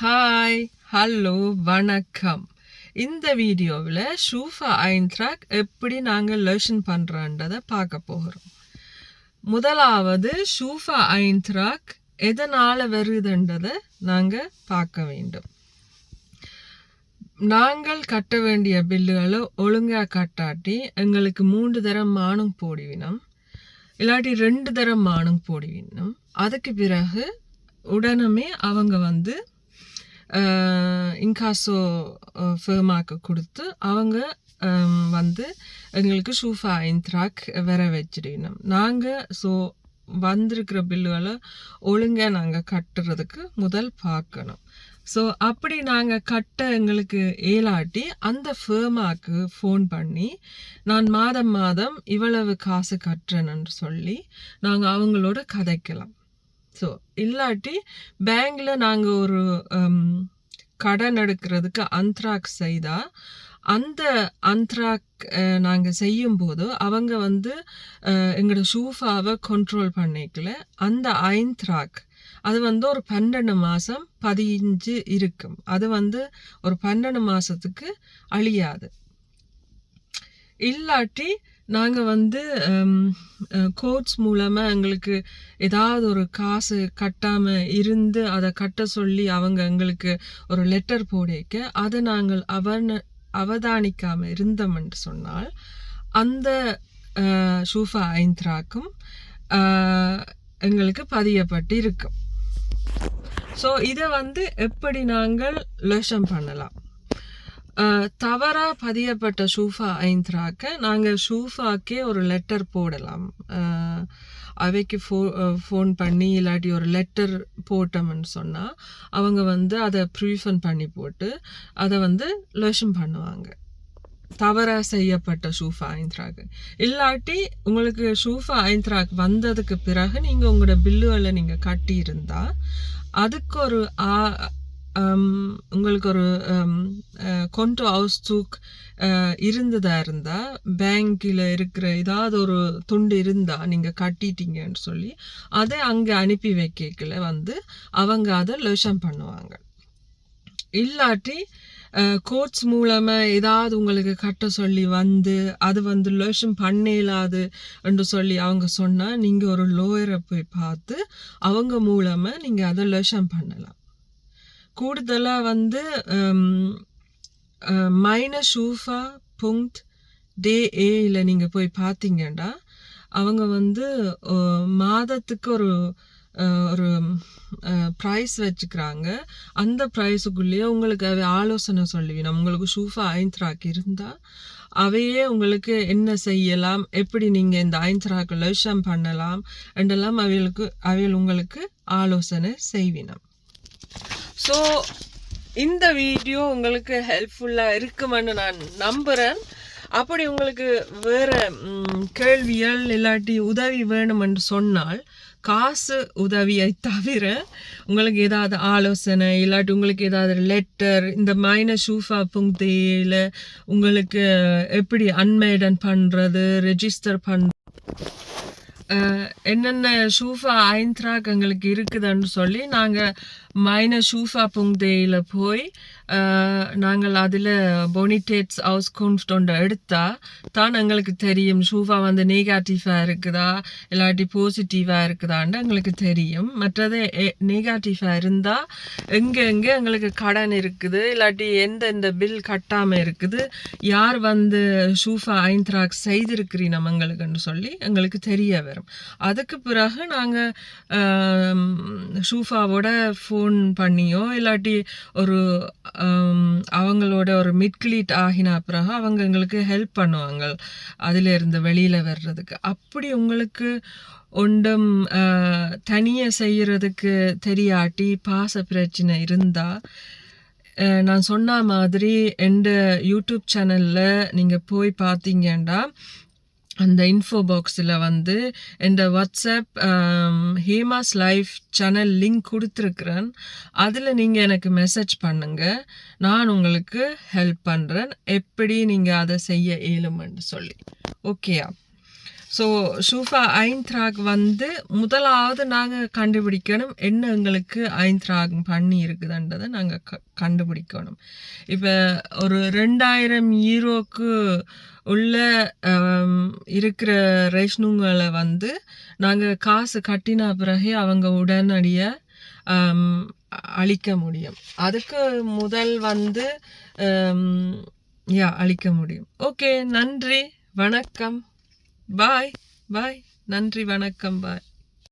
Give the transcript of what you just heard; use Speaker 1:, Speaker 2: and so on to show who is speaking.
Speaker 1: Hi hello வணக்கம். இந்த வீடியோவில் ஷூஃபா ஐன்ட்ராக் எப்படி நாங்கள் லோஷன் பண்ணுறன்றதை பார்க்க போகிறோம். முதலாவது ஷூஃபா ஐன்ட்ராக் எதனால் வருதுன்றதை நாங்கள் பார்க்க வேண்டும். நாங்கள் கட்ட வேண்டிய பில்லுகளை ஒழுங்காக கட்டாட்டி எங்களுக்கு மூன்று தரம் மானம் போடுவினோம் இல்லாட்டி ரெண்டு தரம் மானம் போடுவினோம் அதுக்கு பிறகு உடனே அவங்க வந்து இன்காசோ ஃபேமாக்கு கொடுத்து அவங்க வந்து எங்களுக்கு ஷூஃபா இன்த்ராக் வர வச்சிடணும். நாங்கள் ஸோ வந்திருக்கிற பில்லுகளை ஒழுங்காக நாங்கள் கட்டுறதுக்கு முதல் பார்க்கணும். ஸோ அப்படி நாங்கள் கட்ட எங்களுக்கு ஏலாட்டி அந்த ஃபேமாக்கு ஃபோன் பண்ணி நான் மாதம் மாதம் இவ்வளவு காசு கட்டுறேன்னு சொல்லி நாங்கள் அவங்களோட கதைக்கலாம். ஸோ இல்லாட்டி பேங்கில் நாங்கள் ஒரு கடன் எடுக்கிறதுக்கு அந்த்ராக் செய்தால் அந்த அந்த்ராக் நாங்கள் செய்யும்போது அவங்க வந்து எங்களோட ஷூஃபாவை கண்ட்ரோல் பண்ணிக்கல. அந்த ஐந்த்ராக் அது வந்து ஒரு பன்னெண்டு மாதம் பதிஞ்சு இருக்கும். அது வந்து ஒரு பன்னெண்டு மாதத்துக்கு அழியாது. இல்லாட்டி நாங்கள் வந்து கோட்ஸ் மூலமாக எங்களுக்கு ஏதாவது ஒரு காசு கட்டாமல் இருந்து அதை கட்ட சொல்லி அவங்க எங்களுக்கு ஒரு லெட்டர் போடிக்க அதை நாங்கள் அவன அவதானிக்காமல் இருந்தோம்னு சொன்னால் அந்த ஷூஃபா ஐந்த்ராக்கும் எங்களுக்கு பதியப்பட்டு இருக்கும். ஸோ இதை வந்து எப்படி நாங்கள் லோஷம் பண்ணலாம்? தவறாக பதியப்பட்ட ஷூஃபா ஐந்த்ராக்க நாங்கள் ஷூஃபாக்கே ஒரு லெட்டர் போடலாம். அவைக்கு ஃபோ ஃபோன் பண்ணி இல்லாட்டி ஒரு லெட்டர் போட்டோம்னு சொன்னால் அவங்க வந்து அதை ப்ரீஃபன் பண்ணி போட்டு அதை வந்து லோஷம் பண்ணுவாங்க. தவறாக செய்யப்பட்ட ஷூஃபா ஐந்த்ராக் இல்லாட்டி உங்களுக்கு ஷூஃபா ஐந்த்ராக் வந்ததுக்கு பிறகு நீங்கள் உங்களோட பில்லுகளை நீங்கள் கட்டியிருந்தால் அதுக்கு ஒரு ஆ- உங்களுக்கு ஒரு கொண்டு அவுஸ்தூக் இருந்ததா இருந்தா பேங்க்கில் இருக்கிற ஏதாவது ஒரு துண்டு இருந்தா நீங்க கட்டிட்டீங்கன்னு சொல்லி அதை அங்க அனுப்பி வைக்கல வந்து அவங்க அதை லோஷம் பண்ணுவாங்க. இல்லாட்டி கோட்ஸ் மூலமா ஏதாவது உங்களுக்கு கட்ட சொல்லி வந்து அது வந்து லோஷம் பண்ணலாது என்று சொல்லி அவங்க சொன்னா நீங்க ஒரு லோயரை போய் பார்த்து அவங்க மூலமா நீங்க அதை லோஷம் பண்ணலாம். கூடுதலாக வந்து மைனஸ் ஷூஃபா புங்க் டே ஏயில் நீங்கள் போய் பார்த்தீங்கன்னா அவங்க வந்து மாதத்துக்கு ஒரு ஒரு ப்ரைஸ் வச்சுக்கிறாங்க. அந்த ப்ரைஸுக்குள்ளேயே உங்களுக்கு அவை ஆலோசனை சொல்லுவீங்க உங்களுக்கு ஷூஃபா ஐந்த்ராக் இருந்தால் அவையே உங்களுக்கு என்ன செய்யலாம் எப்படி நீங்கள் இந்த ஐந்த்ராக் லட்சம் பண்ணலாம் என்றெல்லாம் அவைகளுக்கு அவைகள் உங்களுக்கு ஆலோசனை செய்வினம். ஸோ இந்த வீடியோ உங்களுக்கு ஹெல்ப்ஃபுல்லாக இருக்குமென்னு நான் நம்புகிறேன் அப்படி உங்களுக்கு வேறு கேள்விகள் இல்லாட்டி உதவி வேணுமென்று சொன்னால் காசு உதவியை தவிர உங்களுக்கு ஏதாவது ஆலோசனை இல்லாட்டி உங்களுக்கு ஏதாவது லெட்டர் இந்த மைனஸ் ஷூஃபா புங்தேயில் உங்களுக்கு எப்படி அன்மேடன் பண்ணுறது ரெஜிஸ்டர் பண்ணுறது என்னென்ன ஷூஃபா ஐந்த்ராக் எங்களுக்கு இருக்குதுன்னு சொல்லி நாங்கள் மைனஸ் ஷூஃபா புங்தேயில் போய் நாங்கள் அதில் பொனிடேட்ஸ் ஹவுஸ் கூன்ஸ்டோன் எடுத்தால் தான் எங்களுக்கு தெரியும். ஷூஃபா வந்து நெகட்டிவாக இருக்குதா இல்லாட்டி பாசிட்டிவாக இருக்குதான்னு எங்களுக்கு தெரியும். மற்றது நெகட்டிவாக இருந்தால் எங்கே எங்கே எங்களுக்கு கடன் இருக்குது இல்லாட்டி எந்தெந்த பில் கட்டாமல் இருக்குது யார் வந்து ஷூஃபா ஐந்த்ராக் செய்திருக்கிறீ நம்ம எங்களுக்குன்னு சொல்லி எங்களுக்கு தெரிய வரும். அதுக்கு பிறகு நாங்கள் ஷூஃபாவோட ஃபோன் பண்ணியோ இல்லாட்டி ஒரு அவங்களோட ஒரு மிட்கிளீட் ஆகின பிறகு அவங்க எங்களுக்கு ஹெல்ப் பண்ணுவாங்க அதில் இருந்து வெளியில் வர்றதுக்கு. அப்படி உங்களுக்கு ஒன்றும் தனியாக செய்கிறதுக்கு தெரியாட்டி பாச பிரச்சனை இருந்தால் நான் சொன்ன மாதிரி எந்த யூடியூப் சேனலில் நீங்கள் போய் பார்த்தீங்கன்னா அந்த இன்ஃபோ பாக்ஸில் வந்து இந்த WhatsApp Hemas um, life channel link கொடுத்துருக்குறேன். அதில் நீங்கள் எனக்கு மெசேஜ் பண்ணுங்கள் நான் உங்களுக்கு ஹெல்ப் பண்ணுறேன் எப்படி நீங்கள் அதை செய்ய இயலுமென்று சொல்லி. ஓகேயா ஸோ ஷூஃபா ஐந்த்ராக் வந்து முதலாவது நாங்கள் கண்டுபிடிக்கணும். என்ன எங்களுக்கு ஐந்த்ராக் பண்ணி இருக்குதுன்றதை நாங்கள் க கண்டுபிடிக்கணும். இப்போ ஒரு ரெண்டாயிரம் ஈரோக்கு உள்ள இருக்கிற ரேஷ்னுங்களை வந்து நாங்கள் காசு கட்டின பிறகு அவங்க உடனடியாக அழிக்க முடியும். அதுக்கு முதல் வந்து யா அழிக்க முடியும். ஓகே நன்றி. வணக்கம். பாய் பாய் நன்றி வணக்கம். பாய்